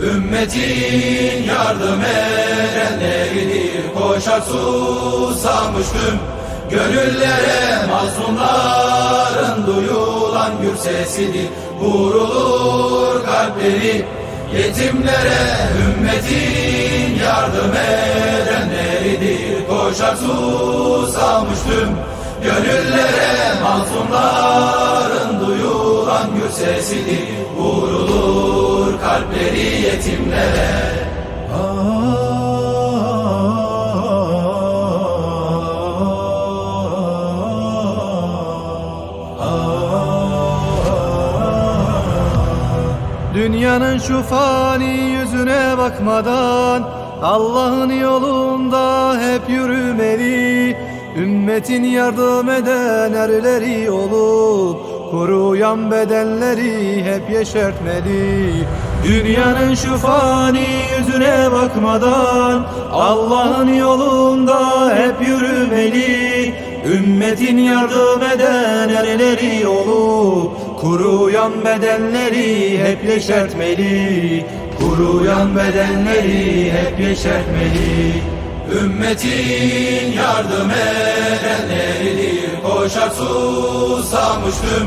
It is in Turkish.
Ümmetin yardım erenleridir Koşar susamış tüm Gönüllere mazlumların duyulan gür sesidir Vurulur kalpleri. Yetimlere Ümmetin yardım edenleridir Koşar susamış tüm Gönüllere mazlumların duyulan gür sesidir Vurulur kalpleri yetimlere. Dünyanın şu fani yüzüne bakmadan Allah'ın yolunda hep yürümeli Ümmetin yardım eden erleri olup Kuruyan bedenleri hep yeşertmeli. Dünyanın şu fani yüzüne bakmadan Allah'ın yolunda hep yürümeli. Ümmetin yardım eden erleri olup Kuruyan bedenleri hep yeşertmeli. Kuruyan bedenleri hep yeşertmeli. Ümmetin yardım edenleridir Koşar susamış tüm